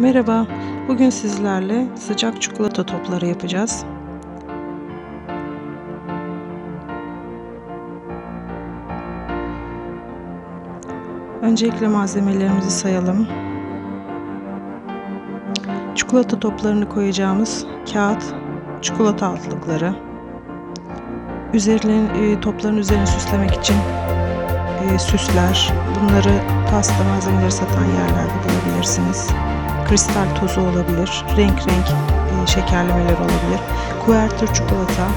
Merhaba, bugün sizlerle sıcak çikolata topları yapacağız. Öncelikle malzemelerimizi sayalım. Çikolata toplarını koyacağımız kağıt, çikolata altlıkları, üzerlerin, e, topların üzerini süslemek için e, süsler, bunları pasta malzemeleri satan yerlerde bulabilirsiniz kristal tozu olabilir, renk renk e, şekerlemeler olabilir, kuvertür çikolata.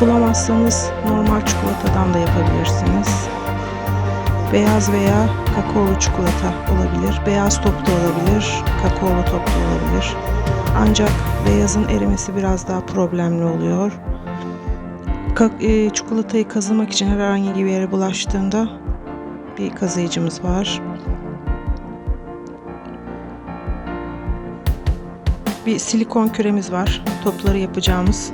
Bulamazsanız normal çikolatadan da yapabilirsiniz. Beyaz veya kakaolu çikolata olabilir, beyaz top da olabilir, kakaolu top da olabilir. Ancak beyazın erimesi biraz daha problemli oluyor. E, çikolatayı kazımak için herhangi bir yere bulaştığında bir kazıyıcımız var. Bir silikon küremiz var. Topları yapacağımız.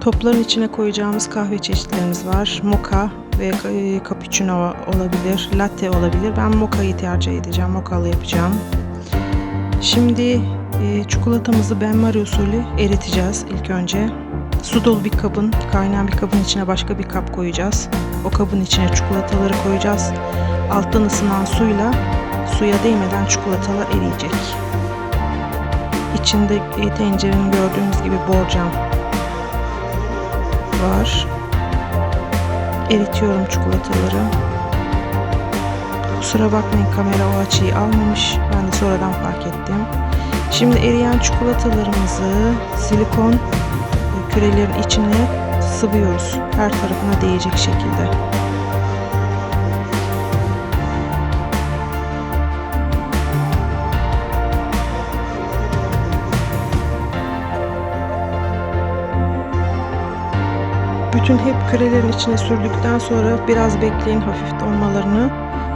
Topların içine koyacağımız kahve çeşitlerimiz var. Moka ve e, cappuccino olabilir, latte olabilir. Ben mokayı tercih edeceğim. Mokalı yapacağım. Şimdi e, çikolatamızı benmari usulü eriteceğiz ilk önce. Su dolu bir kabın, kaynayan bir kabın içine başka bir kap koyacağız. O kabın içine çikolataları koyacağız. Alttan ısınan suyla suya değmeden çikolatalar eriyecek. İçinde tencerenin gördüğünüz gibi borcam var. Eritiyorum çikolataları. Kusura bakmayın kamera o açıyı almamış. Ben de sonradan fark ettim. Şimdi eriyen çikolatalarımızı silikon e, kürelerin içine sıvıyoruz. Her tarafına değecek şekilde. Bütün hep kürelerin içine sürdükten sonra biraz bekleyin hafif donmalarını.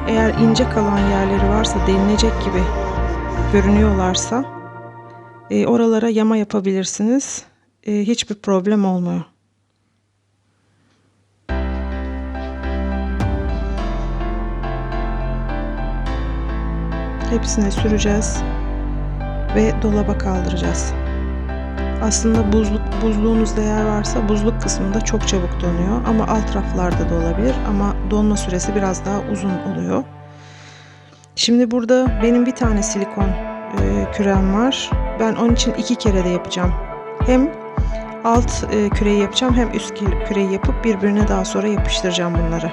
Eğer ince kalan yerleri varsa delineecek gibi görünüyorlarsa e, oralara yama yapabilirsiniz. E, hiçbir problem olmuyor. Hepsine süreceğiz ve dolaba kaldıracağız. Aslında buzluk buzluğunuzda yer varsa buzluk kısmında çok çabuk donuyor ama alt raflarda da olabilir ama donma süresi biraz daha uzun oluyor. Şimdi burada benim bir tane silikon e, kürem var. Ben onun için iki kere de yapacağım. Hem alt e, küreyi yapacağım hem üst küreyi yapıp birbirine daha sonra yapıştıracağım bunları.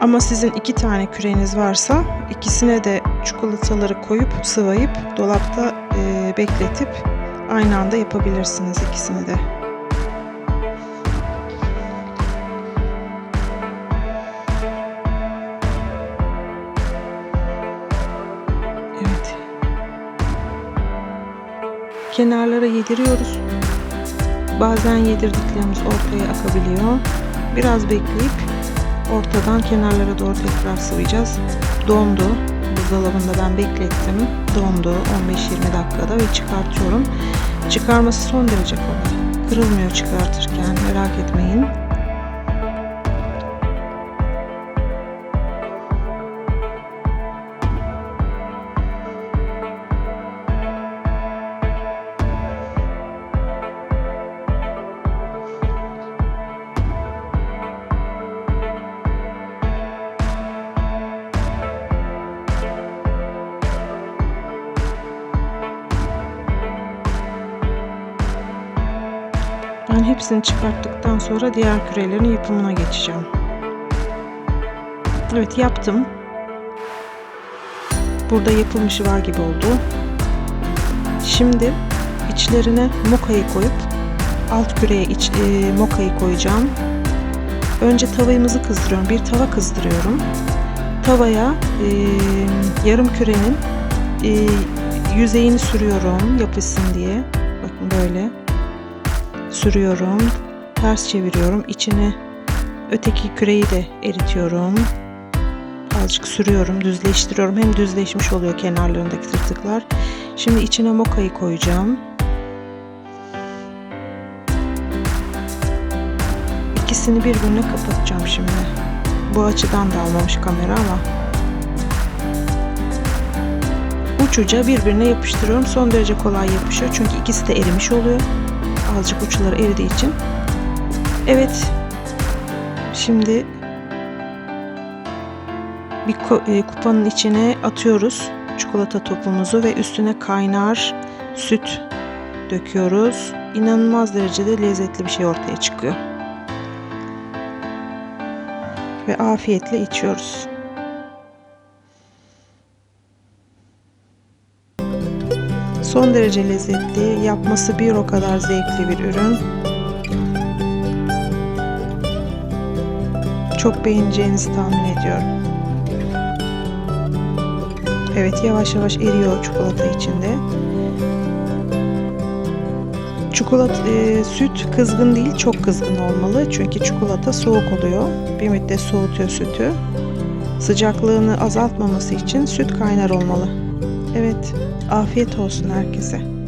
Ama sizin iki tane küreniz varsa ikisine de çikolataları koyup sıvayıp dolapta e, bekletip aynı anda yapabilirsiniz ikisini de. Evet. Kenarlara yediriyoruz. Bazen yedirdiklerimiz ortaya akabiliyor. Biraz bekleyip ortadan kenarlara doğru tekrar sıvayacağız. Dondu. Buzdolabında ben beklettim. Dondu 15-20 dakikada ve çıkartıyorum. Çıkarması son derece kolay. Kırılmıyor çıkartırken merak etmeyin. Ben hepsini çıkarttıktan sonra diğer kürelerin yapımına geçeceğim. Evet yaptım. Burada yapılmışı var gibi oldu. Şimdi içlerine mokayı koyup alt küreye iç, e, mokayı koyacağım. Önce tavayımızı kızdırıyorum. Bir tava kızdırıyorum. Tavaya e, yarım kürenin e, yüzeyini sürüyorum yapışsın diye. Bakın böyle sürüyorum. Ters çeviriyorum. İçine öteki küreyi de eritiyorum. Azıcık sürüyorum. Düzleştiriyorum. Hem düzleşmiş oluyor kenarlarındaki tırtıklar. Şimdi içine mokayı koyacağım. İkisini birbirine kapatacağım şimdi. Bu açıdan da almamış kamera ama uçuca birbirine yapıştırıyorum. Son derece kolay yapışıyor. Çünkü ikisi de erimiş oluyor. Azıcık uçları eridiği için. Evet. Şimdi bir e, kupanın içine atıyoruz çikolata topumuzu ve üstüne kaynar süt döküyoruz. İnanılmaz derecede lezzetli bir şey ortaya çıkıyor. Ve afiyetle içiyoruz. Son derece lezzetli, yapması bir o kadar zevkli bir ürün. Çok beğeneceğinizi tahmin ediyorum. Evet yavaş yavaş eriyor çikolata içinde. Çikolata e, süt kızgın değil çok kızgın olmalı çünkü çikolata soğuk oluyor. Bir müddet soğutuyor sütü. Sıcaklığını azaltmaması için süt kaynar olmalı. Evet afiyet olsun herkese.